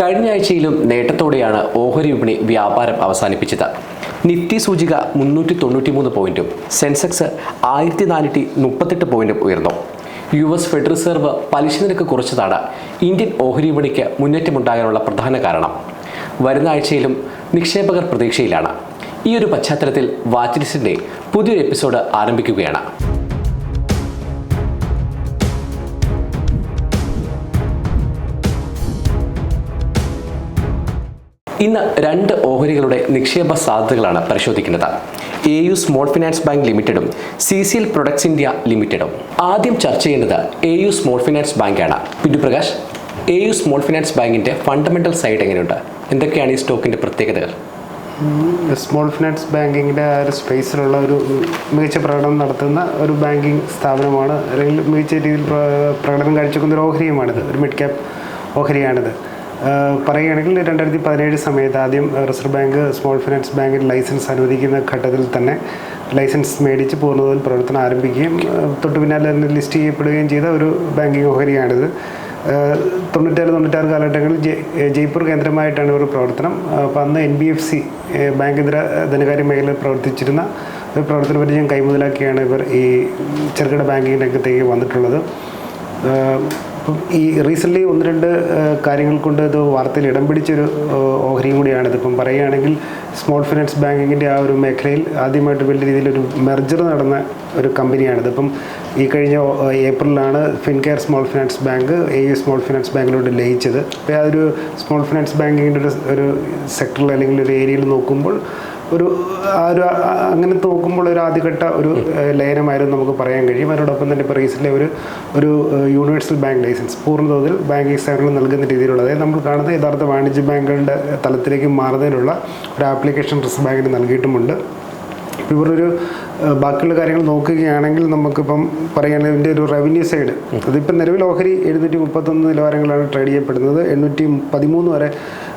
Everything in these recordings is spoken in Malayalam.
കഴിഞ്ഞ ആഴ്ചയിലും നേട്ടത്തോടെയാണ് ഓഹരി വിപണി വ്യാപാരം അവസാനിപ്പിച്ചത്. നിഫ്റ്റി സൂചിക മുന്നൂറ്റി തൊണ്ണൂറ്റി മൂന്ന് പോയിന്റും സെൻസെക്സ് ആയിരത്തി നാനൂറ്റി മുപ്പത്തെട്ട് പോയിന്റും ഉയർന്നു. യു എസ് ഫെഡറൽ റിസർവ് പലിശ നിരക്ക് കുറച്ചതാണ് ഇന്ത്യൻ ഓഹരി വിപണിക്ക് മുന്നേറ്റമുണ്ടാകാനുള്ള പ്രധാന കാരണം. വരുന്ന ആഴ്ചയിലും നിക്ഷേപകർ പ്രതീക്ഷയിലാണ്. ഈ ഒരു പശ്ചാത്തലത്തിൽ വാച്ച്ലിസ്റ്റിന്റെ പുതിയൊരു എപ്പിസോഡ് ആരംഭിക്കുകയാണ്. ഇന്ന് രണ്ട് ഓഹരികളുടെ നിക്ഷേപ സാധ്യതകളാണ് പരിശോധിക്കുന്നത്. A U small finance bank ലിമിറ്റഡും C C L products India ലിമിറ്റഡും ആദ്യം ചർച്ച ചെയ്യുന്നത് എ യു സ്മോൾ ഫിനാൻസ് ബാങ്കാണ് pin Prakash A U small finance ബാങ്കിന്റെ ഫണ്ടമെന്റൽ സൈഡ് എങ്ങനെയുണ്ട്? എന്തൊക്കെയാണ് ഈ സ്റ്റോക്കിന്റെ പ്രത്യേകതകൾ? സ്മോൾ ഫിനാൻസ് ബാങ്കിങ്ങിന്റെ ആ ഒരു സ്പേസിലുള്ള ഒരു മികച്ച പ്രകടനം നടത്തുന്ന ഒരു ബാങ്കിങ് സ്ഥാപനമാണ്. അല്ലെങ്കിൽ മികച്ച രീതിയിൽ പ്രകടനം കാഴ്ചവെക്കുന്ന ഒരു ഓഹരിയുമാണിത്. ഒരു മിഡ് ക്യാപ് ഓഹരിയാണിത്. പറയുകയാണെങ്കിൽ രണ്ടായിരത്തി പതിനേഴ് സമയത്ത് ആദ്യം റിസർവ് ബാങ്ക് സ്മോൾ ഫിനാൻസ് ബാങ്കിന് ലൈസൻസ് അനുവദിക്കുന്ന ഘട്ടത്തിൽ തന്നെ ലൈസൻസ് മേടിച്ച് പൂർണതോതിൽ പ്രവർത്തനം ആരംഭിക്കുകയും തൊട്ടു പിന്നാലെ തന്നെ ലിസ്റ്റ് ചെയ്യപ്പെടുകയും ചെയ്ത ഒരു ബാങ്കിങ് ഓഹരിയാണിത്. തൊണ്ണൂറ്റാറ് തൊണ്ണൂറ്റാറ് കാലഘട്ടങ്ങളിൽ ജയ്പൂർ കേന്ദ്രമായിട്ടാണ് ഒരു പ്രവർത്തനം. അപ്പോൾ അന്ന് എൻ ബി എഫ് സി ബാങ്കിതര ധനകാര്യ മേഖലയിൽ പ്രവർത്തിച്ചിരുന്ന ഒരു പ്രവർത്തന പരിചയം കൈമുതലാക്കിയാണ് ഇവർ ഈ ചെറുകിട ബാങ്കിങ് രംഗത്തേക്ക് വന്നിട്ടുള്ളത് ഈ റീസെന്റ്ലി ഒന്ന് രണ്ട് കാര്യങ്ങൾ കൊണ്ട് ഇത് വാർത്തയിൽ ഇടം പിടിച്ചൊരു ഓഹരിയും കൂടിയാണ് ഇപ്പം പറയുകയാണെങ്കിൽ സ്മോൾ ഫിനാൻസ് ബാങ്കിങ്ങിന്റെ ആ ഒരു മേഖലയിൽ ആദ്യമായിട്ട് വലിയ രീതിയിൽ ഒരു മെർജർ നടന്ന ഒരു കമ്പനിയാണിത്. ഇപ്പം ഈ കഴിഞ്ഞ ഏപ്രിലാണ് Fincare small finance bank A U small finance ബാങ്കിലോട്ട് ലയിച്ചത്. അപ്പോൾ ഒരു സ്മോൾ ഫിനാൻസ് ബാങ്കിങ്ങിന്റെ ഒരു ഒരു സെക്ടറിൽ അല്ലെങ്കിൽ ഒരു ഏരിയയിൽ നോക്കുമ്പോൾ ഒരു ആ ഒരു അങ്ങനെ നോക്കുമ്പോൾ ഒരു ആദ്യഘട്ട ഒരു ലയനമായിരുന്നു നമുക്ക് പറയാൻ കഴിയും. അതിനോടൊപ്പം തന്നെ ഇപ്പോൾ റീസെന്റ് ഒരു ഒരു യൂണിവേഴ്സൽ ബാങ്ക് ലൈസൻസ് പൂർണതോതിൽ ബാങ്കിങ് സേവനങ്ങൾ നൽകുന്ന രീതിയിലുള്ള അതായത് നമ്മൾ കാണുന്നത് യഥാർത്ഥ വാണിജ്യ ബാങ്കുകളുടെ തലത്തിലേക്ക് മാറുന്നതിനുള്ള ഒരു ആപ്ലിക്കേഷൻ റിസർവ് ബാങ്കിന് നൽകിയിട്ടുമുണ്ട്. ഇവരൊരു ബാക്കിയുള്ള കാര്യങ്ങൾ നോക്കുകയാണെങ്കിൽ നമുക്കിപ്പം പറയുകയാണെങ്കിൽ ഇതിന്റെ ഒരു റവന്യൂ സൈഡ് അതിപ്പോൾ നിലവിൽ ഓഹരി എഴുന്നൂറ്റി മുപ്പത്തൊന്ന് നിലവാരങ്ങളാണ് ട്രേഡ് ചെയ്യപ്പെടുന്നത്. എണ്ണൂറ്റി പതിമൂന്ന് വരെ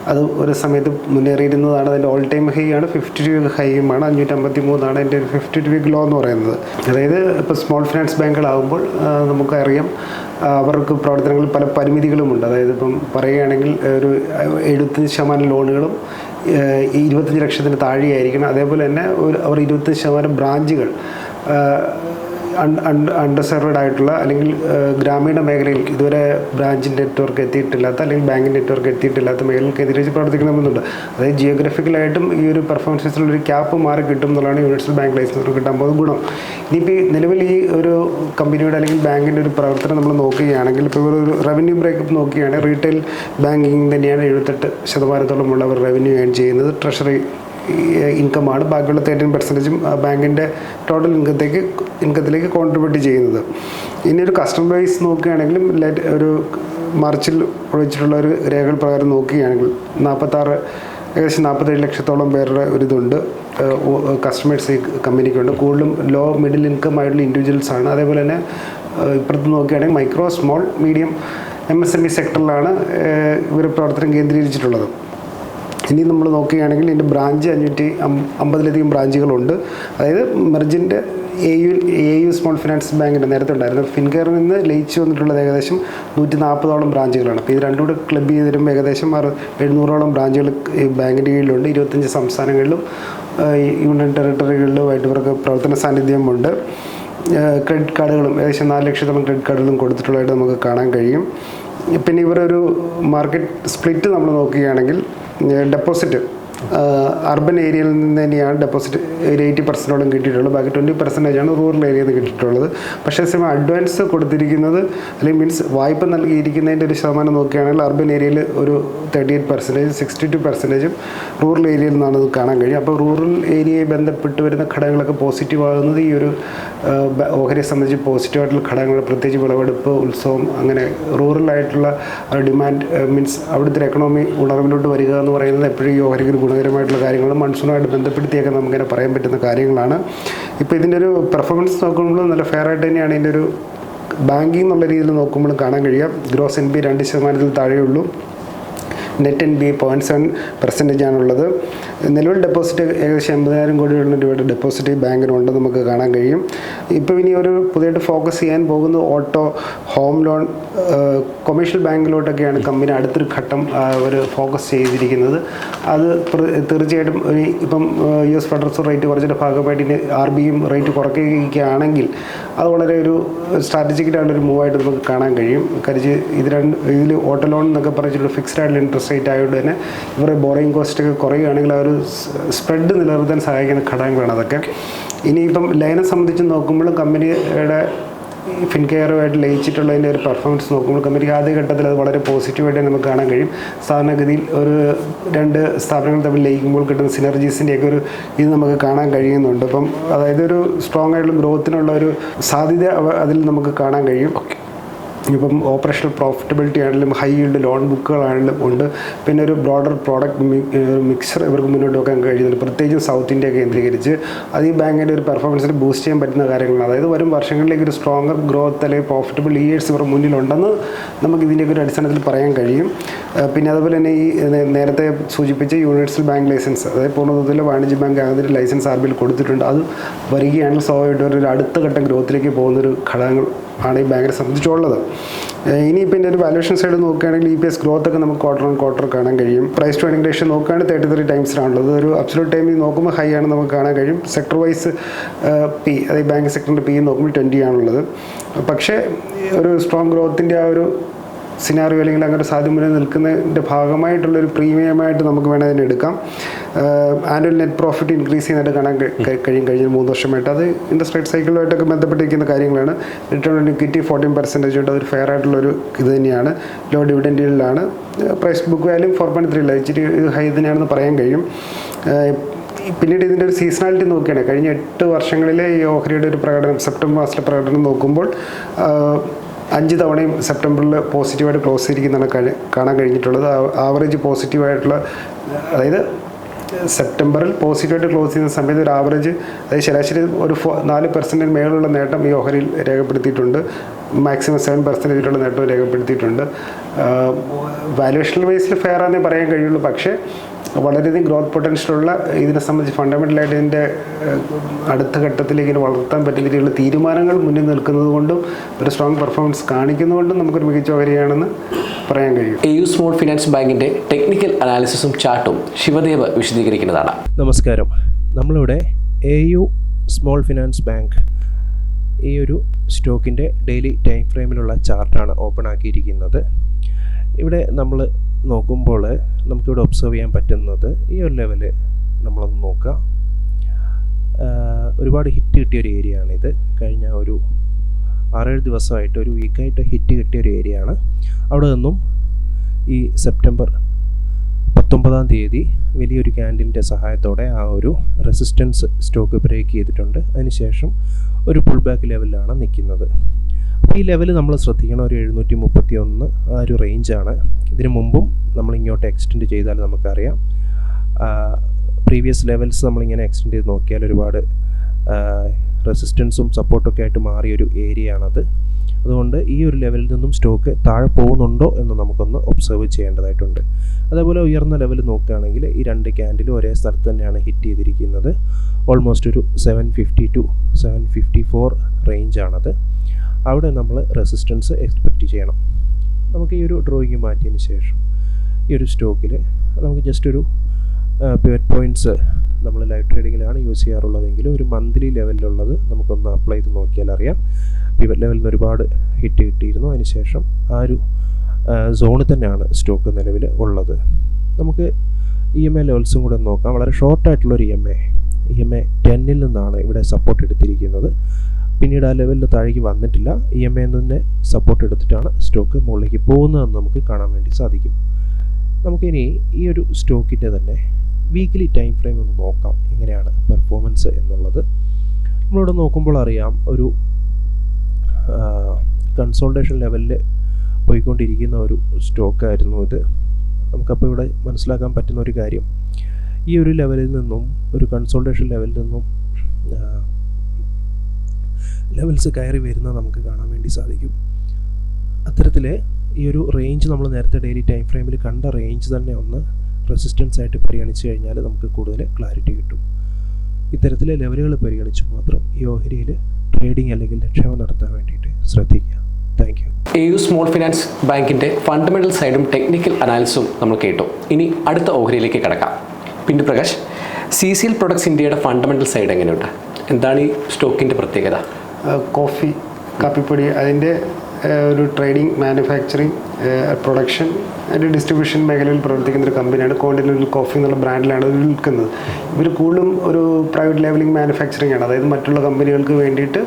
അത് ഒരു സമയത്ത് മുന്നേറിയിരുന്നതാണ്. അതിന്റെ ഓൾ ടൈം ഹൈ ആണ്. ഫിഫ്റ്റി ടു വീക്ക് ഹൈയുമാണ് അഞ്ഞൂറ്റി അമ്പത്തി മൂന്നാണ് അതിന്റെ ഫിഫ്റ്റി ടു വീക്ക് ലോ എന്ന് പറയുന്നത്. അതായത് ഇപ്പോൾ സ്മോൾ ഫിനാൻസ് ബാങ്കുകളാകുമ്പോൾ നമുക്കറിയാം അവർക്ക് പ്രവർത്തനങ്ങളിൽ പല പരിമിതികളുമുണ്ട് അതായത് ഇപ്പം പറയുകയാണെങ്കിൽ ഒരു എഴുപത്തഞ്ച് ശതമാനം ലോണുകളും ഇരുപത്തഞ്ച് ലക്ഷത്തിന് താഴെയായിരിക്കണം. അതേപോലെ തന്നെ ഒരു അവർ ഇരുപത്തഞ്ച് ശതമാനം ബ്രാഞ്ചുകൾ അണ്ടർ സെർവഡ് ആയിട്ടുള്ള അല്ലെങ്കിൽ ഗ്രാമീണ മേഖലയിൽ ഇതുവരെ ബ്രാഞ്ച് നെറ്റ്വർക്ക് എത്തിയിട്ടില്ലാത്ത അല്ലെങ്കിൽ ബാങ്ക് നെറ്റ്വർക്ക് എത്തിയിട്ടില്ലാത്ത മേഖലയിൽ കേന്ദ്രീകരിച്ച് പ്രവർത്തിക്കണമെന്നുണ്ട് അതായത് ജിയോഗ്രഫിക്കലായിട്ടും ഈ ഒരു പെർഫോമൻസിലുള്ള ഒരു ക്യാപ്പ് മാറി കിട്ടും എന്നുള്ളതാണ് യൂണിവേഴ്സൽ ബാങ്ക് ലൈസൻസ് കിട്ടാൻ പോകുന്ന ഗുണം. ഇനിയിപ്പോൾ ഈ നിലവിൽ ഈ ഒരു കമ്പനിയുടെ അല്ലെങ്കിൽ ബാങ്കിന്റെ ഒരു പ്രവർത്തനം നമ്മൾ നോക്കുകയാണെങ്കിൽ ഇപ്പോൾ ഒരു റവന്യൂ ബ്രേക്കപ്പ് നോക്കുകയാണെങ്കിൽ റീറ്റെയിൽ ബാങ്കിങ് തന്നെയാണ് എഴുപത്തെട്ട് ശതമാനത്തോളം ഉള്ളവർ റവന്യൂ ഏൺ ചെയ്യുന്നത് ട്രഷറി ഇൻകമാണ്. ബാക്കിയുള്ള തേർട്ടീൻ പെർസെന്റേജും ബാങ്കിന്റെ ടോട്ടൽ ഇൻകത്തേക്ക് ഇൻകത്തിലേക്ക് കോൺട്രിബ്യൂട്ട് ചെയ്യുന്നത്. ഇനി ഒരു കസ്റ്റമർ ബേസ് നോക്കുകയാണെങ്കിലും ഒരു മാർച്ചിൽ ഒഴിച്ചിട്ടുള്ള ഒരു രേഖകൾ പ്രകാരം നോക്കുകയാണെങ്കിൽ നാൽപ്പത്താറ് ഏകദേശം നാൽപ്പത്തേഴ് ലക്ഷത്തോളം പേരുടെ ഒരു ഇതുണ്ട്. കസ്റ്റമേഴ്സ് ഈ കമ്പനിക്കുണ്ട് കൂടുതലും ലോ മിഡിൽ ഇൻകം ആയിട്ടുള്ള ഇൻഡിവിജ്വൽസ് ആണ്. അതേപോലെ തന്നെ ഇപ്പുറത്ത് നോക്കുകയാണെങ്കിൽ micro small medium M S M E സെക്ടറിലാണ് ഇവർ പ്രവർത്തനം കേന്ദ്രീകരിച്ചിട്ടുള്ളത്. ഇനി നമ്മൾ നോക്കുകയാണെങ്കിൽ ഇതിന്റെ ബ്രാഞ്ച് അഞ്ഞൂറ്റി അമ്പതിലധികം ബ്രാഞ്ചുകളുണ്ട്. അതായത് മെർജിന്റെ A U A U small finance ബാങ്കിന്റെ നേരത്തെ ഉണ്ടായിരുന്നു ഫിൻകെയറിൽ നിന്ന് ലയിച്ചു വന്നിട്ടുള്ളത് ഏകദേശം നൂറ്റി നാൽപ്പതോളം ബ്രാഞ്ചുകളാണ്. അപ്പോൾ ഇത് രണ്ടും കൂടെ ക്ലബ് ചെയ്ത് വരുമ്പോൾ ഏകദേശം അറു എഴുന്നൂറോളം ബ്രാഞ്ചുകൾ ഈ ബാങ്കിന്റെ കീഴിലുണ്ട്. ഇരുപത്തഞ്ച് സംസ്ഥാനങ്ങളിലും യൂണിയൻ ടെറിട്ടറികളിലുമായിട്ട് ഇവർക്ക് പ്രവർത്തന സാന്നിധ്യമുണ്ട്. ക്രെഡിറ്റ് കാർഡുകളും ഏകദേശം നാല് ലക്ഷത്തോളം ക്രെഡിറ്റ് കാർഡുകളും കൊടുത്തിട്ടുള്ളതായിട്ട് നമുക്ക് കാണാൻ കഴിയും. പിന്നെ ഇവരൊരു മാർക്കറ്റ് സ്പ്ലിറ്റ് നമ്മൾ നോക്കുകയാണെങ്കിൽ ഡെപ്പോസിറ്റ് അർബൻ ഏരിയയിൽ നിന്ന് തന്നെയാണ് ഡെപ്പോസിറ്റ് ഒരു എയ്റ്റി പെർസെന്റോളം കിട്ടിയിട്ടുള്ളത്. ബാക്കി ട്വന്റി ആണ് റൂറൽ ഏരിയയിൽ നിന്ന് കിട്ടിയിട്ടുള്ളത്. പക്ഷേ സമയം അഡ്വാൻസ് കൊടുത്തിരിക്കുന്നത് അല്ലെങ്കിൽ മീൻസ് വായ്പ നൽകിയിരിക്കുന്നതിന്റെ ഒരു ശതമാനം നോക്കുകയാണെങ്കിൽ അർബൻ ഏരിയയിൽ ഒരു thirty eight percentage sixty two പെർസെന്റേജും rural ഏരിയയിൽ നിന്നാണ് ഇത് കാണാൻ കഴിയും അപ്പോൾ റൂറൽ ഏരിയയെ ബന്ധപ്പെട്ട് വരുന്ന ഘടകങ്ങളൊക്കെ പോസിറ്റീവ് ആകുന്നത് ഈ ഒരു ഓഹരിയെ സംബന്ധിച്ച് പോസിറ്റീവായിട്ടുള്ള ഘടകങ്ങൾ പ്രത്യേകിച്ച് വിളവെടുപ്പ് ഉത്സവം അങ്ങനെ റൂറൽ ആയിട്ടുള്ള ഡിമാൻഡ് മീൻസ് അവിടുത്തെ എക്കണോമി ഉണർവിലോട്ട് വരിക എന്ന് പറയുന്നത് എപ്പോഴും ഈ ഓഹരിക്ക് ഒരു ഗുണകരമായിട്ടുള്ള കാര്യങ്ങളും മൺസൂണുമായിട്ട് ബന്ധപ്പെടുത്തിയൊക്കെ നമുക്കിങ്ങനെ പറയാൻ പറ്റുന്ന കാര്യങ്ങളാണ്. ഇപ്പോൾ ഇതിന്റെ ഒരു പെർഫോമൻസ് നോക്കുമ്പോൾ നല്ല ഫെയർ ആയിട്ട് തന്നെയാണ് ഇതിന്റെ ഒരു ബാങ്കിങ് എന്നുള്ള രീതിയിൽ നോക്കുമ്പോൾ കാണാൻ കഴിയുക ഗ്രോസ് എൻ പി രണ്ട് ശതമാനത്തിൽ താഴെയുള്ളൂ. Net N B point seven percentage ആണുള്ളത്. നിലവിൽ ഡെപ്പോസിറ്റ് ഏകദേശം എൺപതിനായിരം കോടിയോളം രൂപയുടെ ഡെപ്പോസിറ്റ് ബാങ്കിനുണ്ട് നമുക്ക് കാണാൻ കഴിയും. ഇപ്പോൾ ഇനി ഒരു പുതിയതായിട്ട് ഫോക്കസ് ചെയ്യാൻ പോകുന്ന ഓട്ടോ ഹോം ലോൺ കൊമേഴ്ഷ്യൽ ബാങ്കിലോട്ടൊക്കെയാണ് കമ്പനി അടുത്തൊരു ഘട്ടം അവർ ഫോക്കസ് ചെയ്തിരിക്കുന്നത്. അത് തീർച്ചയായിട്ടും ഇപ്പം യു എസ് ഫെഡറൽ റേറ്റ് കുറച്ചിട്ട് ഭാഗമായിട്ട് ഇനി ആർ ബിയും റേറ്റ് കുറയ്ക്കുകയാണെങ്കിൽ അത് വളരെ ഒരു സ്ട്രാറ്റജിക്കലായിട്ട് ഒരു മൂവായിട്ട് നമുക്ക് കാണാൻ കഴിയും. കരിച്ച് ഇത് രണ്ട് ഇതിൽ ഓട്ടോ ലോൺ എന്നൊക്കെ പറഞ്ഞിട്ട് ഫിക്സ്ഡ് ആയിട്ടുള്ള ഇൻട്രസ്റ്റ് റേറ്റ് ആയതുകൊണ്ട് തന്നെ ഇവരുടെ ബോറിംഗ് കോസ്റ്റ് ഒക്കെ കുറയുകയാണെങ്കിൽ ആ ഒരു സ്പ്രെഡ് നിലനിർത്താൻ സഹായിക്കുന്ന ഘടകങ്ങളാണ് അതൊക്കെ. ഇനിയിപ്പം ലൈനെ സംബന്ധിച്ച് നോക്കുമ്പോഴും കമ്പനിയുടെ ഫിൻകെയറുമായിട്ട് ലയിച്ചിട്ടുള്ളതിന്റെ ഒരു പെർഫോമൻസ് നോക്കുമ്പോൾ കമ്പനിക്ക് ആദ്യഘട്ടത്തിൽ അത് വളരെ പോസിറ്റീവായിട്ട് നമുക്ക് കാണാൻ കഴിയും. സാധാരണഗതിയിൽ ഒരു രണ്ട് സ്ഥാപനങ്ങൾ തമ്മിൽ ലയിക്കുമ്പോൾ കിട്ടുന്ന സിനർജീസിന്റെയൊക്കെ ഒരു ഇത് നമുക്ക് കാണാൻ കഴിയുന്നുണ്ട്. അപ്പം അതായത് ഒരു സ്ട്രോങ് ആയിട്ടുള്ള ഗ്രോത്തിനുള്ള ഒരു സാധ്യത അതിൽ നമുക്ക് കാണാൻ കഴിയും. ഇപ്പം ഓപ്പറേഷണൽ പ്രോഫിറ്റബിലിറ്റി ആണെങ്കിലും ഹൈ ഈൽഡ് ലോൺ ബുക്കുകളാണെങ്കിലും ഉണ്ട്. പിന്നെ ഒരു ബ്രോഡർ പ്രോഡക്റ്റ് മിക്സർ ഇവർക്ക് മുന്നോട്ട് വെക്കാൻ കഴിയുന്നുണ്ട്. പ്രത്യേകിച്ച് സൗത്ത് ഇന്ത്യ കേന്ദ്രീകരിച്ച്. അത് ഈ ബാങ്കിന്റെ ഒരു പെർഫോമൻസിന് ബൂസ്റ്റ് ചെയ്യാൻ പറ്റുന്ന കാര്യങ്ങളാണ്. അതായത് വരും വർഷങ്ങളിലേക്ക് ഒരു സ്ട്രോങ്ങർ ഗ്രോത്ത് അല്ലെങ്കിൽ പ്രോഫിറ്റബിൾ ഇയേഴ്സ് ഇവർ മുന്നിലുണ്ടെന്ന് നമുക്ക് ഇതിന്റെയൊക്കെ ഒരു അടിസ്ഥാനത്തിൽ പറയാൻ കഴിയും. പിന്നെ അതുപോലെ തന്നെ ഈ നേരത്തെ സൂചിപ്പിച്ച യൂണിവേഴ്സൽ ബാങ്ക് ലൈസൻസ് അതായത് പൂർണതത്തിൽ വാണിജ്യ ബാങ്ക് ആകുന്നൊരു ലൈസൻസ് ആർ ബിയിൽ കൊടുത്തിട്ടുണ്ട്. അത് വരികയാണെങ്കിൽ സ്വാഭാവികമായിട്ടും ഒരു അടുത്ത ഘട്ടം ഗ്രോത്തിലേക്ക് പോകുന്നൊരു ഘടകങ്ങൾ ആണ് ഈ ബാങ്കിനെ സംബന്ധിച്ചുള്ളത്. ഇനിയിപ്പോൾ ഇതിന്റെ ഒരു വാലുവേഷൻ സൈഡ് നോക്കുകയാണെങ്കിൽ ഇ പി എസ് ഗ്രോത്ത് ഒക്കെ നമുക്ക് ക്വാർട്ടർ ഓൺ ക്വാർട്ടർ കാണാൻ കഴിയും. പ്രൈസ് ടു ഏണിംഗ് റേഷ്യോ നോക്കുകയാണെങ്കിൽ തേർട്ടി ത്രീ ടൈംസിലാണുള്ളത് ഒരു അബ്സലൂട്ട് ടൈമിൽ നോക്കുമ്പോൾ ഹൈ ആണ് നമുക്ക് കാണാൻ കഴിയും. സെക്ടർ വൈസ് പി അതായത് ബാങ്ക് സെക്ടറിന്റെ പി നോക്കുമ്പോൾ ട്വന്റി ആണുള്ളത്. പക്ഷേ ഒരു സ്ട്രോങ് ഗ്രോത്തിന്റെ ആ ഒരു സിനാറിയോ അല്ലെങ്കിൽ അങ്ങനെ മുന്നിൽ നിൽക്കുന്നതിന്റെ ഭാഗമായിട്ടുള്ളൊരു പ്രീമിയമായിട്ട് നമുക്ക് വേണേൽ അതിനെ എടുക്കാം. ആനുവൽ നെറ്റ് പ്രോഫിറ്റ് ഇൻക്രീസ് ചെയ്യുന്നതായിട്ട് കാണാൻ കഴി- കഴി- കഴിയും. കഴിഞ്ഞ മൂന്ന് വർഷമായിട്ട്. അത് ഇൻട്രസ്റ്റ് സൈക്കിളുമായിട്ടൊക്കെ ബന്ധപ്പെട്ടിരിക്കുന്ന കാര്യങ്ങളാണ്. Return on equity fourteen percentage ഉണ്ട് അതൊരു ഫെയർ ആയിട്ടുള്ളൊരു ഇത് തന്നെയാണ്. Low ഡിവിഡൻഡിലാണ് price book value four point three ഇല്ല ഇച്ചിരി ഇത് ഹൈ തന്നെയാണെന്ന് പറയാൻ കഴിയും. പിന്നീട് ഇതിന്റെ ഒരു സീസണാലിറ്റി നോക്കുകയാണ്. കഴിഞ്ഞ എട്ട് വർഷങ്ങളിലെ ഈ ഓഹരിയുടെ ഒരു പ്രകടനം സെപ്റ്റംബർ മാസത്തിലെ പ്രകടനം നോക്കുമ്പോൾ അഞ്ച് തവണയും സെപ്റ്റംബറിൽ പോസിറ്റീവായിട്ട് ക്ലോസ് ചെയ്തിരിക്കുന്നതാണ് കാണാൻ കഴിഞ്ഞിട്ടുള്ളത്. ആവറേജ് പോസിറ്റീവായിട്ടുള്ള അതായത് സെപ്റ്റംബറിൽ പോസിറ്റീവായിട്ട് ക്ലോസ് ചെയ്യുന്ന സമയത്ത് ഒരു ആവറേജ് അതായത് ശരാശരി ഒരു നാല് പെർസെന്റിന് മേലുള്ള നേട്ടം ഈ ഓഹരിയിൽ രേഖപ്പെടുത്തിയിട്ടുണ്ട്. മാക്സിമം സെവൻ പെർസെന്റേജിലുള്ള നേട്ടം രേഖപ്പെടുത്തിയിട്ടുണ്ട്. വാലുവേഷൻ വൈസിൽ ഫെയർ ആണെന്നേ പറയാൻ കഴിയുള്ളൂ. പക്ഷേ വളരെയധികം ഗ്രോത്ത് പൊട്ടൻഷ്യലുള്ള ഇതിനെ സംബന്ധിച്ച് ഫണ്ടമെന്റലായിട്ട് ഇതിന്റെ അടുത്ത ഘട്ടത്തിലേക്ക് ഇതിനെ വളർത്താൻ പറ്റുന്ന രീതിയിലുള്ള തീരുമാനങ്ങൾ മുന്നിൽ നിൽക്കുന്നത് കൊണ്ടും ഒരു സ്ട്രോങ് പെർഫോമൻസ് കാണിക്കുന്നതുകൊണ്ടും നമുക്കൊരു മികച്ച ഓഹരിയാണെന്ന് പറയാൻ കഴിയും. എ യു സ്മോൾ ഫിനാൻസ് ബാങ്കിന്റെ ടെക്നിക്കൽ അനാലിസിസും ചാർട്ടും ശിവദേവ് വിശദീകരിക്കുന്നതാണ്. നമസ്കാരം. നമ്മളിവിടെ A U small finance bank ഈ ഒരു സ്റ്റോക്കിന്റെ ഡെയിലി ടൈം ഫ്രെയിമിലുള്ള ചാർട്ടാണ് ഓപ്പൺ ആക്കിയിരിക്കുന്നത്. ഇവിടെ നമ്മൾ നോക്കുമ്പോൾ നമുക്കിവിടെ ഒബ്സർവ് ചെയ്യാൻ പറ്റുന്നത് ഈ ഒരു ലെവൽ നമ്മളൊന്ന് നോക്കുക ഒരുപാട് ഹിറ്റ് കിട്ടിയ ഒരു ഏരിയ ആണിത് കഴിഞ്ഞ ഒരു ആറേഴ് ദിവസമായിട്ട് ഒരു വീക്കായിട്ട് ഹിറ്റ് കിട്ടിയ ഒരു ഏരിയ ആണ് അവിടെ നിന്നും ഈ സെപ്റ്റംബർ പത്തൊമ്പതാം തീയതി വലിയൊരു ക്യാൻഡിലിന്റെ സഹായത്തോടെ ആ ഒരു റെസിസ്റ്റൻസ് സ്റ്റോക്ക് ബ്രേക്ക് ചെയ്തിട്ടുണ്ട്. അതിനുശേഷം ഒരു പുൾ ബാക്ക് ലെവലിലാണ് നിൽക്കുന്നത്. അപ്പോൾ ഈ ലെവൽ നമ്മൾ ശ്രദ്ധിക്കണം. ഒരു എഴുന്നൂറ്റി മുപ്പത്തി ഒന്ന് ആ ഒരു റേഞ്ചാണ് ഇതിനു മുമ്പും നമ്മൾ ഇങ്ങോട്ട് എക്സ്റ്റെൻഡ് ചെയ്താൽ നമുക്കറിയാം. പ്രീവിയസ് ലെവൽസ് നമ്മളിങ്ങനെ എക്സ്റ്റെൻഡ് ചെയ്ത് നോക്കിയാൽ ഒരുപാട് റെസിസ്റ്റൻസും സപ്പോർട്ടൊക്കെ ആയിട്ട് മാറിയൊരു ഏരിയ അതുകൊണ്ട് ഈ ഒരു ലെവലിൽ നിന്നും സ്റ്റോക്ക് താഴെ പോകുന്നുണ്ടോ എന്ന് നമുക്കൊന്ന് ഒബ്സർവ് ചെയ്യേണ്ടതായിട്ടുണ്ട്. അതേപോലെ ഉയർന്ന ലെവൽ നോക്കുകയാണെങ്കിൽ ഈ രണ്ട് ക്യാൻഡിലും ഒരേ സ്ഥലത്ത് തന്നെയാണ് ഹിറ്റ് ചെയ്തിരിക്കുന്നത്. ഓൾമോസ്റ്റ് ഒരു seven fifty two seven fifty four റേഞ്ചാണത് അവിടെ നമ്മൾ റെസിസ്റ്റൻസ് എക്സ്പെക്റ്റ് ചെയ്യണം. നമുക്ക് ഈ ഒരു ഡ്രോയിങ് മാറ്റിയതിന് ശേഷം ഈ ഒരു സ്റ്റോക്കിൽ നമുക്ക് ജസ്റ്റ് ഒരു പിവറ്റ് പോയിന്റ്സ് നമ്മൾ ലൈവ് ട്രേഡിങ്ങിലാണ് യൂസ് ചെയ്യാറുള്ളതെങ്കിൽ ഒരു മന്ത്ലി ലെവലിലുള്ളത് നമുക്കൊന്ന് അപ്ലൈ ചെയ്ത് നോക്കിയാൽ അറിയാം. പിവറ്റ് ലെവലിൽ നിന്ന് ഒരുപാട് ഹിറ്റ് കിട്ടിയിരുന്നു. അതിനുശേഷം ആ ഒരു സോണിൽ തന്നെയാണ് സ്റ്റോക്ക് നിലവിൽ ഉള്ളത്. നമുക്ക് ഇ എം എ ലെവൽസും കൂടെ നോക്കാം. വളരെ ഷോർട്ടായിട്ടുള്ളൊരു E M A E M A ടെന്നിൽ നിന്നാണ് ഇവിടെ സപ്പോർട്ട് എടുത്തിരിക്കുന്നത്. പിന്നീട് ആ ലെവലിൽ താഴേക്ക് വന്നിട്ടില്ല. ഇ എം എ തന്നെ സപ്പോർട്ട് എടുത്തിട്ടാണ് സ്റ്റോക്ക് മുകളിലേക്ക് പോകുന്നതെന്ന് നമുക്ക് കാണാൻ വേണ്ടി സാധിക്കും. നമുക്കിനി ഈ ഒരു സ്റ്റോക്കിന്റെ തന്നെ വീക്കിലി ടൈം ഫ്രെയിം ഒന്ന് നോക്കാം. എങ്ങനെയാണ് പെർഫോമൻസ് എന്നുള്ളത്. നമ്മളിവിടെ നോക്കുമ്പോൾ അറിയാം ഒരു കൺസോൾട്ടേഷൻ ലെവലിൽ പോയിക്കൊണ്ടിരിക്കുന്ന ഒരു സ്റ്റോക്കായിരുന്നു ഇത്. നമുക്കപ്പോൾ ഇവിടെ മനസ്സിലാക്കാൻ പറ്റുന്ന ഒരു കാര്യം. ഈ ഒരു ലെവലിൽ നിന്നും ഒരു കൺസോൾട്ടേഷൻ ലെവലിൽ നിന്നും ലെവൽസ് കയറി വരുന്നത് നമുക്ക് കാണാൻ വേണ്ടി സാധിക്കും. അത്തരത്തിൽ ഈ ഒരു റേഞ്ച് നമ്മൾ നേരത്തെ ഡെയിലി ടൈം ഫ്രെയിമിൽ കണ്ട റേഞ്ച് തന്നെ ഒന്ന് റെസിസ്റ്റൻസ് ആയിട്ട് പരിഗണിച്ച് കഴിഞ്ഞാൽ നമുക്ക് കൂടുതൽ ക്ലാരിറ്റി കിട്ടും. ഇത്തരത്തിലെ ലെവലുകൾ പരിഗണിച്ച് മാത്രം ഈ ഓഹരിയിൽ ട്രേഡിംഗ് അല്ലെങ്കിൽ നിക്ഷേപം നടത്താൻ വേണ്ടിയിട്ട് ശ്രദ്ധിക്കുക. Thank you A U small finance ബാങ്കിന്റെ ഫണ്ടമെന്റൽ സൈഡും ടെക്നിക്കൽ അനാലിസും നമ്മൾ കേട്ടു. ഇനി അടുത്ത ഓഹരിയിലേക്ക് കിടക്കാം. പിന്നെ Prakash C C L products ഇന്ത്യയുടെ ഫണ്ടമെന്റൽ സൈഡ് എങ്ങനെയുണ്ട്? എന്താണ് ഈ സ്റ്റോക്കിന്റെ പ്രത്യേകത? കോഫി കാപ്പിപ്പൊടി അതിന്റെ ഒരു ട്രേഡിംഗ് മാനുഫാക്ചറിങ് പ്രൊഡക്ഷൻ അതിന്റെ ഡിസ്ട്രിബ്യൂഷൻ മേഖലയിൽ പ്രവർത്തിക്കുന്ന ഒരു കമ്പനിയാണ് കോണ്ടിനെന്റൽ കോഫി എന്നുള്ള ബ്രാൻഡിലാണ് ഇത് വിൽക്കുന്നത്. ഇവർ കൂടുതലും ഒരു പ്രൈവറ്റ് ലെവലിംഗ് മാനുഫാക്ചറിങ് ആണ്. അതായത് മറ്റുള്ള കമ്പനികൾക്ക് വേണ്ടിയിട്ട്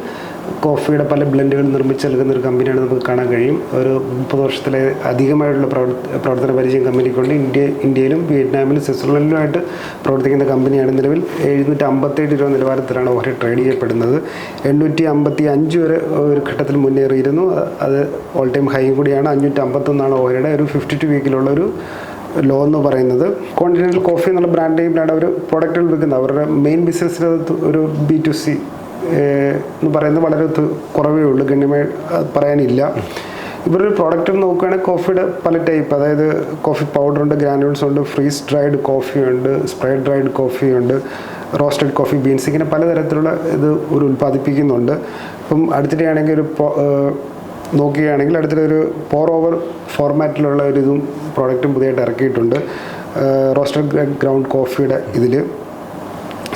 കോഫിയുടെ പല ബ്ലെൻഡുകൾ നിർമ്മിച്ച് നൽകുന്ന ഒരു കമ്പനിയാണ് നമുക്ക് കാണാൻ കഴിയും. ഒരു മുപ്പത് വർഷത്തിലെ അധികമായിട്ടുള്ള പ്രവർത്ത പ്രവർത്തന പരിചയം കമ്പനിക്കുണ്ട്. ഇന്ത്യ ഇന്ത്യയിലും വിയറ്റ്നാമിലും സ്വിറ്റ്സർലൻഡിലുമായിട്ട് പ്രവർത്തിക്കുന്ന കമ്പനിയാണ് നിലവിൽ. എഴുന്നൂറ്റി അമ്പത്തേഴ് രൂപ നിലവാരത്തിലാണ് ഓഹരി ട്രേഡ് ചെയ്യപ്പെടുന്നത്. എണ്ണൂറ്റി അമ്പത്തി അഞ്ച് വരെ ഒരു ഘട്ടത്തിൽ മുന്നേറിയിരുന്നു. അത് ഓൾ ടൈം ഹൈ കൂടിയാണ്. അഞ്ഞൂറ്റി അമ്പത്തൊന്നാണ് ഓഹരിയുടെ ഒരു ഫിഫ്റ്റി ടു വീക്കിലുള്ള ഒരു ലോ എന്ന് പറയുന്നത്. കോണ്ടിനെന്റൽ കോഫി എന്നുള്ള ബ്രാൻഡ് നെയിമിലാണ് അവർ പ്രോഡക്റ്റുകൾ വിൽക്കുന്നത്. അവരുടെ മെയിൻ ബിസിനസ്സിൽ ഒരു ബി ടു സി എന്ന് പറയുന്നത് വളരെ കുറവേ ഉള്ളൂ. ഗണ്യമായി പറയാനില്ല. ഇവരൊരു പ്രോഡക്റ്റ് നോക്കുകയാണെങ്കിൽ കോഫിയുടെ പല ടൈപ്പ് അതായത് കോഫി പൗഡർ ഉണ്ട് ഗ്രാനുവൽസ് ഉണ്ട് ഫ്രീസ് ഡ്രൈഡ് കോഫി ഉണ്ട് സ്പ്രേ ഡ്രൈഡ് കോഫി ഉണ്ട് റോസ്റ്റഡ് കോഫി ബീൻസ് ഇങ്ങനെ പലതരത്തിലുള്ള ഇത് ഒരു ഉൽപ്പാദിപ്പിക്കുന്നുണ്ട്. ഇപ്പം അടുത്തിടെയാണെങ്കിൽ ഒരു നോക്കുകയാണെങ്കിൽ അടുത്തിടെ ഒരു പോർ ഓവർ ഫോർമാറ്റിലുള്ള ഒരു ഇതും പ്രോഡക്റ്റും പുതിയതായിട്ട് ഇറക്കിയിട്ടുണ്ട്. റോസ്റ്റഡ് ഗ്രൗണ്ട് കോഫിയുടെ ഇതിൽ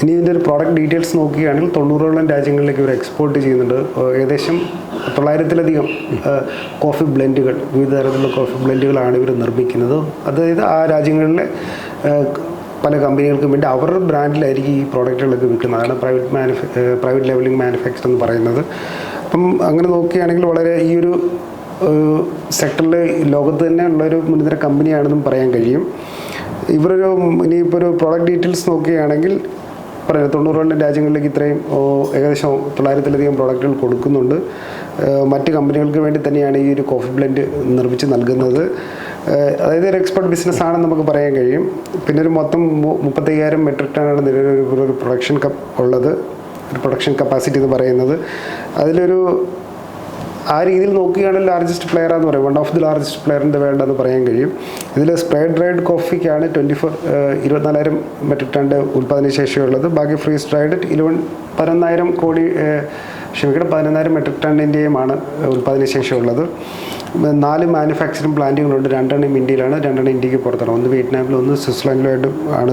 ഇനി ഇതിന്റെ ഒരു പ്രോഡക്റ്റ് ഡീറ്റെയിൽസ് നോക്കുകയാണെങ്കിൽ തൊണ്ണൂറോളം രാജ്യങ്ങളിലേക്ക് ഇവർ എക്സ്പോർട്ട് ചെയ്യുന്നുണ്ട്. ഏകദേശം തൊള്ളായിരത്തിലധികം കോഫി ബ്ലെൻഡുകൾ വിവിധ തരത്തിലുള്ള കോഫി ബ്ലെൻഡുകളാണ് ഇവർ നിർമ്മിക്കുന്നത്. അതായത് ആ രാജ്യങ്ങളിലെ പല കമ്പനികൾക്കും വേണ്ടി അവരുടെ ബ്രാൻഡിലായിരിക്കും ഈ പ്രോഡക്റ്റുകളൊക്കെ വിൽക്കുന്നത്. അതാണ് പ്രൈവറ്റ് മാനുഫ പ്രൈവറ്റ് ലെവലിംഗ് മാനുഫാക്ചർ എന്ന് പറയുന്നത്. അപ്പം അങ്ങനെ നോക്കുകയാണെങ്കിൽ വളരെ ഈ ഒരു സെക്ടറിൽ ലോകത്ത് തന്നെ ഉള്ളൊരു മുൻനിര കമ്പനിയാണെന്നും പറയാൻ കഴിയും. ഇവരൊരു ഇനിയിപ്പോൾ ഒരു പ്രോഡക്റ്റ് ഡീറ്റെയിൽസ് നോക്കുകയാണെങ്കിൽ പറയാം രണ്ട് രാജ്യങ്ങളിലേക്ക് ഇത്രയും ഏകദേശം തൊള്ളായിരത്തിലധികം പ്രോഡക്റ്റുകൾ കൊടുക്കുന്നുണ്ട്. മറ്റ് കമ്പനികൾക്ക് വേണ്ടി തന്നെയാണ് ഈ ഒരു കോഫി ബ്ലെൻഡ് നിർമ്മിച്ച് നൽകുന്നത്. അതായത് ഒരു എക്സ്പോർട്ട് ബിസിനസ് ആണെന്ന് നമുക്ക് പറയാൻ കഴിയും. പിന്നെ ഒരു മൊത്തം മുപ്പത്തയ്യായിരം മെട്രിക് ടണ്ണാണ് നിലവിൽ ഒരു പ്രൊഡക്ഷൻ കപ്പ് ഉള്ളത് ഒരു പ്രൊഡക്ഷൻ കപ്പാസിറ്റി എന്ന് പറയുന്നത്. അതിലൊരു ആ രീതിയിൽ നോക്കുകയാണെങ്കിൽ ലാർജസ്റ്റ് പ്ലെയർ എന്ന് പറയും. One of the largest player in the world എന്ന് പറയാൻ കഴിയും. ഇതിൽ സ്പ്രേ ഡ്രൈഡ് കോഫിക്കാണ് ട്വന്റി ഫോർ ഇരുപത്തിനാലായിരം മെട്രിക് ടണ്ണിന്റെ ഉൽപ്പാദന ശേഷിയുള്ളത്. ബാക്കി ഫ്രീസ് ഡ്രൈഡ് ഇലവൻ പതിനൊന്നായിരം കോടി ക്ഷമിക്കണം പതിനൊന്നായിരം മെട്രിക് ടണ്ണിന്റെയുമാണ് ഉൽപ്പാദന ശേഷിയുള്ളത്. നാല് മാനുഫാക്ചറിങ് പ്ലാന്റുകളുണ്ട് രണ്ടെണ്ണം ഇന്ത്യയിലാണ്. രണ്ടെണ്ണം ഇന്ത്യയ്ക്ക് പുറത്താണ്. ഒന്ന് വിയറ്റ്നാമിലും ഒന്ന് സ്വിറ്റ്സർലൻഡിലുമായിട്ടും ആണ്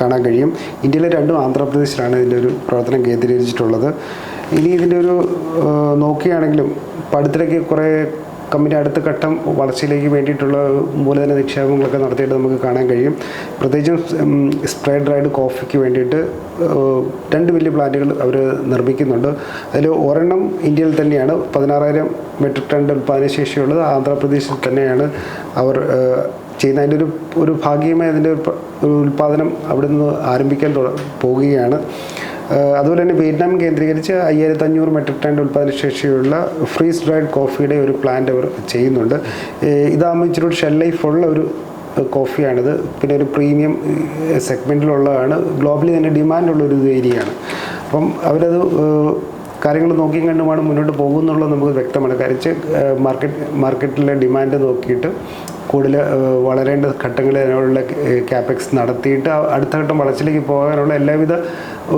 കാണാൻ കഴിയും. ഇന്ത്യയിലെ രണ്ടും ആന്ധ്രാപ്രദേശിലാണ് ഇതിന്റെ ഒരു പ്രവർത്തനം കേന്ദ്രീകരിച്ചിട്ടുള്ളത്. ഇനി ഇതിന്റെ ഒരു നോക്കുകയാണെങ്കിലും പഠിത്തത്തിലേക്ക് കുറേ കമ്പനി അടുത്ത ഘട്ടം വളർച്ചയിലേക്ക് വേണ്ടിയിട്ടുള്ള മൂലധന നിക്ഷേപങ്ങളൊക്കെ നടത്തിയിട്ട് നമുക്ക് കാണാൻ കഴിയും. പ്രത്യേകിച്ചും സ്പ്രെഡ് റൈഡ് കോഫിക്ക് വേണ്ടിയിട്ട് രണ്ട് വലിയ പ്ലാന്റുകൾ അവർ നിർമ്മിക്കുന്നുണ്ട്. അതിൽ ഒരെണ്ണം ഇന്ത്യയിൽ തന്നെയാണ്. പതിനാറായിരം മെട്രിക് ടൺ ഉൽപ്പാദന ശേഷിയുള്ളത്. ആന്ധ്രാപ്രദേശിൽ തന്നെയാണ് അവർ ചെയ്യുന്ന അതിന്റെ ഒരു ഒരു ഭാഗ്യമായി അതിന്റെ ഒരു ഉൽപ്പാദനം അവിടെ നിന്ന് ആരംഭിക്കാൻ തുട- പോവുകയാണ് അതുപോലെ തന്നെ വിയറ്റ്നാം കേന്ദ്രീകരിച്ച് അയ്യായിരത്തി അഞ്ഞൂറ് മെട്രിക് ടൺ ഉൽപ്പാദന ശേഷിയുള്ള ഫ്രീസ് ഡ്രൈഡ് കോഫിയുടെ ഒരു പ്ലാന്റ് അവർ ചെയ്യുന്നുണ്ട്. ഇതാകുമ്പോൾ ഇച്ചിരി ഷെൽ ലൈഫ് ഉള്ള ഒരു കോഫിയാണിത്. പിന്നെ ഒരു പ്രീമിയം സെഗ്മെന്റിലുള്ളതാണ് ഗ്ലോബലി തന്നെ ഡിമാൻഡുള്ള ഒരു ഏരിയയാണ്. അപ്പം അവരത് കാര്യങ്ങൾ നോക്കിയും കണ്ടുമാണ് മുന്നോട്ട് പോകുന്നുള്ളത് നമുക്ക് വ്യക്തമാണ്. കാര്യം മാർക്കറ്റ് മാർക്കറ്റിലെ ഡിമാൻഡ് നോക്കിയിട്ട് കൂടുതൽ വളരേണ്ട ഘട്ടങ്ങളിൽ അതിനുള്ള ക്യാപെക്സ് നടത്തിയിട്ട് അടുത്ത ഘട്ടം വളർച്ചയിലേക്ക് പോകാനുള്ള എല്ലാവിധ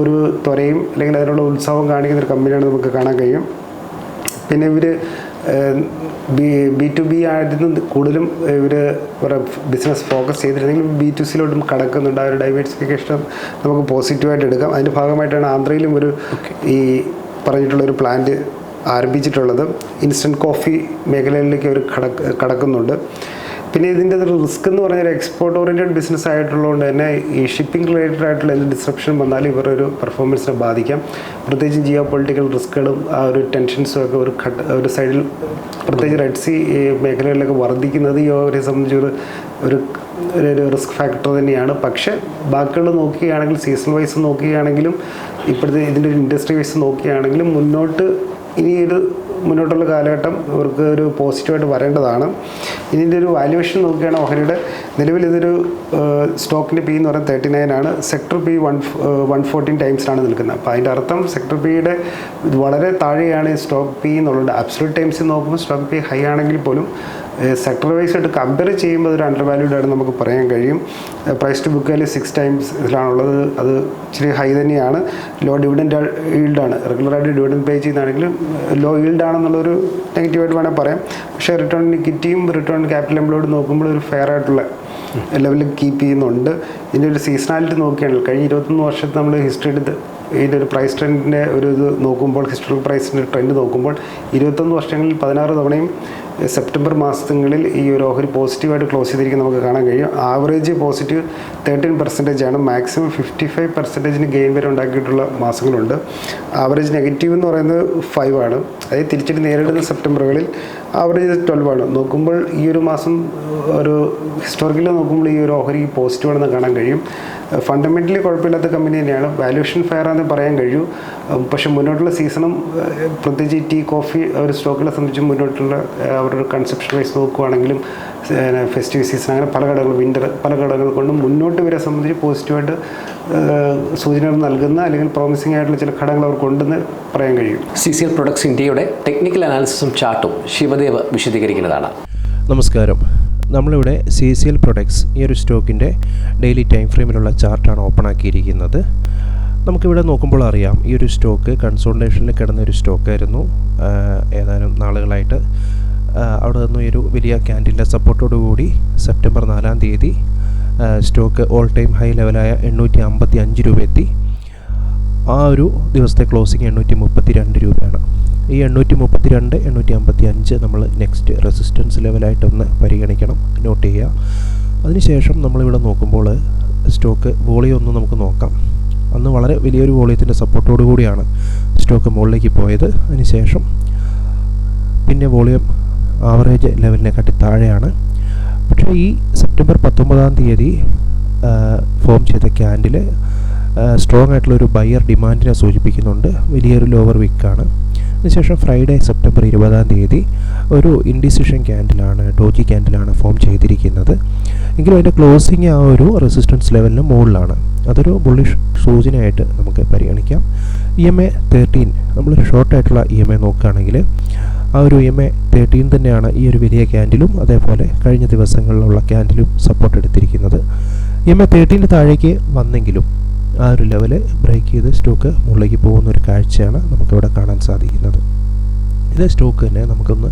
ഒരു ത്വരയും അല്ലെങ്കിൽ അതിനുള്ള ഉത്സവം കാണിക്കുന്ന ഒരു കമ്പനിയാണ് നമുക്ക് കാണാൻ കഴിയും. പിന്നെ ഇവർ ബി ബി ടു ബി ആയിരുന്നു കൂടുതലും ഇവർ ബിസിനസ് ഫോക്കസ് ചെയ്തിരുന്നെങ്കിൽ ബി ടു സിയിലോട്ടും കടക്കുന്നുണ്ട്. ആ ഒരു ഡൈവേഴ്സിഫിക്കേഷൻ നമുക്ക് പോസിറ്റീവായിട്ട് എടുക്കാം. അതിന്റെ ഭാഗമായിട്ടാണ് ആന്ധ്രയിലും ഒരു ഈ പറഞ്ഞിട്ടുള്ളൊരു പ്ലാന്റ് ആരംഭിച്ചിട്ടുള്ളത്. ഇൻസ്റ്റന്റ് കോഫി മേഖലയിലേക്ക് അവർ കടക്ക് കടക്കുന്നുണ്ട്. പിന്നെ ഇതിന്റെ റിസ്ക് എന്ന് പറഞ്ഞാൽ എക്സ്പോർട്ട് ഓറിയന്റഡ് ബിസിനസ് ആയിട്ടുള്ളതുകൊണ്ട് തന്നെ ഈ ഷിപ്പിംഗ് റിലേറ്റഡ് ആയിട്ടുള്ള എന്ത് ഡിസ്ട്രപ്ഷൻ വന്നാലും ഇവരുടെ ഒരു പെർഫോമൻസിനെ ബാധിക്കാം. പ്രത്യേകിച്ച് ജിയോ പൊളിറ്റിക്കൽ റിസ്ക്കുകളും ആ ഒരു ടെൻഷൻസും ഒക്കെ ഒരു ഘട്ട ഒരു സൈഡിൽ പ്രത്യേകിച്ച് റെഡ് സി മേഖലകളിലൊക്കെ വർദ്ധിക്കുന്നത് ഈ അവരെ സംബന്ധിച്ചൊരു ഒരു ഒരു റിസ്ക് ഫാക്ടർ തന്നെയാണ്. പക്ഷേ ബാക്കിയുള്ള നോക്കുകയാണെങ്കിൽ സീസൺ വൈസ് നോക്കുകയാണെങ്കിലും ഇപ്പോഴത്തെ ഇതിന്റെ ഇൻഡസ്ട്രി വൈസ് നോക്കുകയാണെങ്കിലും മുന്നോട്ട് ഇനി ഒരു മുന്നോട്ടുള്ള കാലഘട്ടം ഇവർക്ക് ഒരു പോസിറ്റീവായിട്ട് വരേണ്ടതാണ്. ഇതിന്റെ ഒരു വാല്യുവേഷൻ നോക്കുകയാണ് ഓഹരിയുടെ നിലവിൽ ഇതൊരു സ്റ്റോക്കിന്റെ പി എന്ന് പറയുന്നത് തേർട്ടി നയൻ ആണ് sector P one one fourteen ടൈംസിലാണ് നിൽക്കുന്നത്. അപ്പോൾ അതിന്റെ അർത്ഥം സെക്ടർ പിയുടെ വളരെ താഴെയാണ് സ്റ്റോക്ക് പി എന്നുള്ളത്. അബ്സൊലൂട്ട് ടൈംസിൽ നോക്കുമ്പോൾ സ്റ്റോക്ക് പി ഹൈ ആണെങ്കിൽ പോലും സെക്ടർ വൈസ് ആയിട്ട് കമ്പയർ ചെയ്യുമ്പോൾ ഒരു അണ്ടർ വാല്യൂഡ് ആണ് നമുക്ക് പറയാൻ കഴിയും. Price to book value six times ഇതിലാണുള്ളത് അത് ഇച്ചിരി ഹൈ തന്നെയാണ്. ലോ ഡിവിഡൻഡ് ഈൽഡാണ് റെഗുലറായിട്ട് ഡിവിഡൻഡ് പേ ചെയ്യുന്നതാണെങ്കിലും ലോ ഈൽഡാണെന്നുള്ളൊരു നെഗറ്റീവായിട്ട് വേണമെങ്കിൽ പറയാം. പക്ഷേ റിട്ടേൺ ഇക്വിറ്റിയും റിട്ടേൺ ക്യാപിറ്റൽ എംപ്ലോയിഡ് നോക്കുമ്പോൾ ഒരു ഫെയർ ആയിട്ടുള്ള ലെവലിൽ കീപ്പ് ചെയ്യുന്നുണ്ട്. ഇതിന്റെ ഒരു സീസണാലിറ്റി നോക്കുകയാണെങ്കിൽ കഴിഞ്ഞ ഇരുപത്തൊന്ന് വർഷത്തെ നമ്മൾ ഹിസ്റ്ററി എടുത്ത് ഇതിന്റെ ഒരു പ്രൈസ് ട്രെൻഡിന്റെ ഒരു ഇത് നോക്കുമ്പോൾ ഹിസ്റ്റോറിക് പ്രൈസിന്റെ ട്രെൻഡ് നോക്കുമ്പോൾ ഇരുപത്തൊന്ന് വർഷങ്ങളിൽ പതിനാറ് തവണയും സെപ്റ്റംബർ മാസങ്ങളിൽ ഈ ഒരു ഓഹരി പോസിറ്റീവായിട്ട് ക്ലോസ് ചെയ്തിരിക്കുന്നത് നമുക്ക് കാണാൻ കഴിയും. ആവറേജ് പോസിറ്റീവ് തേർട്ടീൻ പെർസെന്റേജ് ആണ്. മാക്സിമം ഫിഫ്റ്റി ഫൈവ് പെർസെന്റേജിന് ഗെയിൻ വരെ ഉണ്ടാക്കിയിട്ടുള്ള മാസങ്ങളുണ്ട്. ആവറേജ് നെഗറ്റീവ് എന്ന് പറയുന്നത് ഫൈവ് ആണ്. അതായത് തിരിച്ചിട്ട് നേരിടുന്ന സെപ്റ്റംബറുകളിൽ ആവറേജ് ട്വൽവ് ആണ്. നോക്കുമ്പോൾ ഈ ഒരു മാസം ഒരു ഹിസ്റ്റോറിക്കലി നോക്കുമ്പോൾ ഈ ഒരു ഓഹരി പോസിറ്റീവ് ആണെന്ന് കാണാൻ കഴിയും. ഫണ്ടമെന്റലി കുഴപ്പമില്ലാത്ത കമ്പനി തന്നെയാണ്. വാല്യൂഷൻ ഫെയർ ആണെന്ന് പറയാൻ കഴിയൂ. പക്ഷെ മുന്നോട്ടുള്ള സീസണും പ്രത്യേകിച്ച് ടീ കോഫി ഒരു സ്റ്റോക്കുകളെ സംബന്ധിച്ച് മുന്നോട്ടുള്ള അവരുടെ കൺസെപ്ഷൻ വൈസ് നോക്കുവാണെങ്കിലും ഫെസ്റ്റീവ് സീസൺ അങ്ങനെ പല ഘടകങ്ങൾ വിന്റർ പല ഘടകങ്ങൾ കൊണ്ടും മുന്നോട്ട് വരെ സംബന്ധിച്ച് പോസിറ്റീവായിട്ട് സൂചനകൾ നൽകുന്ന അല്ലെങ്കിൽ പ്രോമിസിംഗ് ആയിട്ടുള്ള ചില ഘടകങ്ങൾ അവർക്കുണ്ടെന്ന് പറയാൻ കഴിയും. സി സി എൽ പ്രൊഡക്ട്സ് ഇന്ത്യയുടെ ടെക്നിക്കൽ അനാലിസിസും ചാർട്ടും ശിവദേവ് വിശദീകരിക്കുന്നതാണ്. നമസ്കാരം. നമ്മളിവിടെ സി സി എൽ പ്രൊഡക്ട്സ് ഈ ഒരു സ്റ്റോക്കിന്റെ ഡെയിലി ടൈം ഫ്രെയിമിലുള്ള ചാർട്ടാണ് ഓപ്പൺ ആക്കിയിരിക്കുന്നത്. നമുക്കിവിടെ നോക്കുമ്പോൾ അറിയാം ഈ ഒരു സ്റ്റോക്ക് കൺസോൾട്ടേഷനിൽ കിടന്ന ഒരു സ്റ്റോക്കായിരുന്നു. ഏതാനും നാളുകളായിട്ട് അവിടെ നിന്ന് ഒരു വലിയ ക്യാന്റീന്റെ സപ്പോർട്ടോടു കൂടി സെപ്റ്റംബർ നാലാം തീയതി സ്റ്റോക്ക് ഓൾ ടൈം ഹൈ ലെവലായ എണ്ണൂറ്റി അമ്പത്തി അഞ്ച് രൂപ എത്തി. ആ ഒരു ദിവസത്തെ ക്ലോസിങ് എണ്ണൂറ്റി മുപ്പത്തി രണ്ട് രൂപയാണ്. ഈ എണ്ണൂറ്റി മുപ്പത്തി രണ്ട് എണ്ണൂറ്റി അമ്പത്തി അഞ്ച് നമ്മൾ നെക്സ്റ്റ് റെസിസ്റ്റൻസ് ലെവലായിട്ടൊന്ന് പരിഗണിക്കണം നോട്ട് ചെയ്യുക. അതിനുശേഷം നമ്മളിവിടെ നോക്കുമ്പോൾ സ്റ്റോക്ക് വോളിയം ഒന്ന് നമുക്ക് നോക്കാം. അന്ന് വളരെ വലിയൊരു വോളിയത്തിന്റെ സപ്പോർട്ടോടു കൂടിയാണ് സ്റ്റോക്ക് മുകളിലേക്ക് പോയത്. അതിനുശേഷം പിന്നെ വോളിയം ആവറേജ് ലെവലിനെക്കാട്ടി താഴെയാണ്. പക്ഷേ ഈ സെപ്റ്റംബർ പത്തൊമ്പതാം തീയതി ഫോം ചെയ്ത ക്യാൻഡിൽ സ്ട്രോങ് ആയിട്ടുള്ള ഒരു ബയർ ഡിമാൻഡിനെ സൂചിപ്പിക്കുന്നുണ്ട്. വലിയൊരു ലോവർ വിക്കാണ് അതിനുശേഷം ഫ്രൈഡേ സെപ്റ്റംബർ ഇരുപതാം തീയതി ഒരു ഇൻഡിസിഷൻ ക്യാൻഡിലാണ് ഡോജി ക്യാൻഡിലാണ് ഫോം ചെയ്തിരിക്കുന്നത്. എങ്കിലും അതിന്റെ ക്ലോസിങ് ആ ഒരു റെസിസ്റ്റൻസ് ലെവലിന് മുകളിലാണ്. അതൊരു ബുള്ളിഷ് സൂചനയായിട്ട് നമുക്ക് പരിഗണിക്കാം. ഇ എം എ തേർട്ടീൻ നമ്മൾ ഷോർട്ടായിട്ടുള്ള ഇ എം എ നോക്കുകയാണെങ്കിൽ ആ ഒരു എം എ തേർട്ടീൻ തന്നെയാണ് ഈ ഒരു വലിയ ക്യാൻഡിലും അതേപോലെ കഴിഞ്ഞ ദിവസങ്ങളിലുള്ള ക്യാൻഡിലും സപ്പോർട്ട് എടുത്തിരിക്കുന്നത്. എം എ തേർട്ടീന്റെ താഴേക്ക് വന്നെങ്കിലും ആ ഒരു ലെവൽ ബ്രേക്ക് ചെയ്ത് സ്റ്റോക്ക് മുകളിലേക്ക് പോകുന്ന ഒരു കാഴ്ചയാണ് നമുക്കിവിടെ കാണാൻ സാധിക്കുന്നത്. ഇതേ സ്റ്റോക്ക് തന്നെ നമുക്കൊന്ന്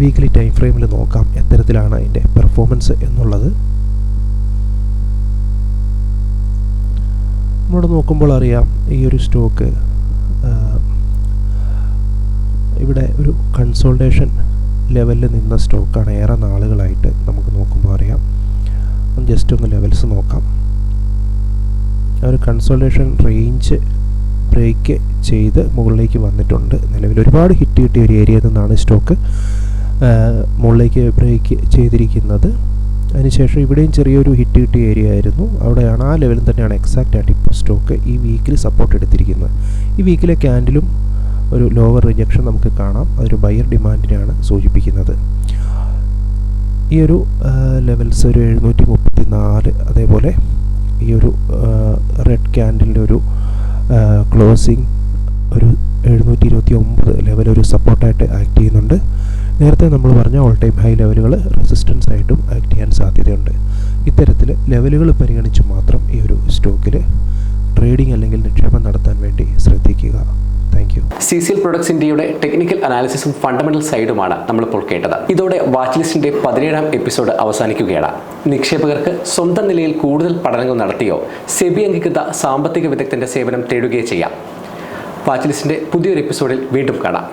വീക്ക്ലി ടൈം ഫ്രെയിമിൽ നോക്കാം എത്തരത്തിലാണ് അതിന്റെ പെർഫോമൻസ് എന്നുള്ളത്. നമ്മൾ നോക്കുമ്പോൾ അറിയാം ഈ ഒരു സ്റ്റോക്ക് ഇവിടെ ഒരു കൺസോൾട്ടേഷൻ ലെവലിൽ നിന്ന സ്റ്റോക്കാണ് ഏറെ നാളുകളായിട്ട് നമുക്ക് നോക്കുമ്പോൾ അറിയാം. ജസ്റ്റ് ഒന്ന് ലെവൽസ് നോക്കാം. ആ ഒരു കൺസോൾട്ടേഷൻ റേഞ്ച് ബ്രേക്ക് ചെയ്ത് മുകളിലേക്ക് വന്നിട്ടുണ്ട്. നിലവിൽ ഒരുപാട് ഹിറ്റ് കിട്ടിയ ഒരു ഏരിയയിൽ നിന്നാണ് സ്റ്റോക്ക് മുകളിലേക്ക് ബ്രേക്ക് ചെയ്തിരിക്കുന്നത്. അതിനുശേഷം ഇവിടെയും ചെറിയൊരു ഹിറ്റ് കിട്ടിയ ഏരിയ ആയിരുന്നു. അവിടെയാണ് ആ ലെവലിൽ തന്നെയാണ് എക്സാക്റ്റ് ആയിട്ട് ഇപ്പോൾ സ്റ്റോക്ക് ഈ വീക്കിൽ സപ്പോർട്ട് എടുത്തിരിക്കുന്നത്. ഈ വീക്കിലെ ക്യാൻഡിലും ഒരു ലോവർ റിജക്ഷൻ നമുക്ക് കാണാം. അതൊരു ബയർ ഡിമാൻഡിനെയാണ് സൂചിപ്പിക്കുന്നത്. ഈ ഒരു ലെവൽസ് ഒരു എഴുന്നൂറ്റി മുപ്പത്തി നാല് അതേപോലെ ഈ ഒരു റെഡ് ക്യാൻഡിലിന്റെ ഒരു ക്ലോസിങ് ഒരു എഴുന്നൂറ്റി ഇരുപത്തി ഒമ്പത് ലെവൽ ഒരു സപ്പോർട്ടായിട്ട് ആക്ട് ചെയ്യുന്നുണ്ട്. നേരത്തെ നമ്മൾ പറഞ്ഞ ഓൾ ടൈം ഹൈ ലെവലുകൾ റെസിസ്റ്റൻസ് ആയിട്ടും ആക്ട് ചെയ്യാൻ സാധ്യതയുണ്ട്. ഇത്തരത്തിൽ ലെവലുകൾ പരിഗണിച്ച് മാത്രം ഈ ഒരു സ്റ്റോക്കിൽ ട്രേഡിംഗ് അല്ലെങ്കിൽ നിക്ഷേപം നടത്താൻ വേണ്ടി ശ്രദ്ധിക്കുക. Thank you C C L products ഇന്ത്യയുടെ ടെക്നിക്കൽ അനാലിസിസും ഫണ്ടമെന്റൽ സൈഡുമാണ് നമ്മളിപ്പോൾ കേട്ടത്. ഇതോടെ വാച്ച് ലിസ്റ്റിന്റെ പതിനേഴാം എപ്പിസോഡ് അവസാനിക്കുകയാണ്. നിക്ഷേപകർക്ക് സ്വന്തം നിലയിൽ കൂടുതൽ പഠനങ്ങൾ നടത്തിയോ? സെബി അംഗീകൃത സാമ്പത്തിക വിദഗ്ധന്റെ സേവനം തേടുകയോ ചെയ്യാം. വാച്ച് ലിസ്റ്റിന്റെ പുതിയൊരു എപ്പിസോഡിൽ വീണ്ടും കാണാം.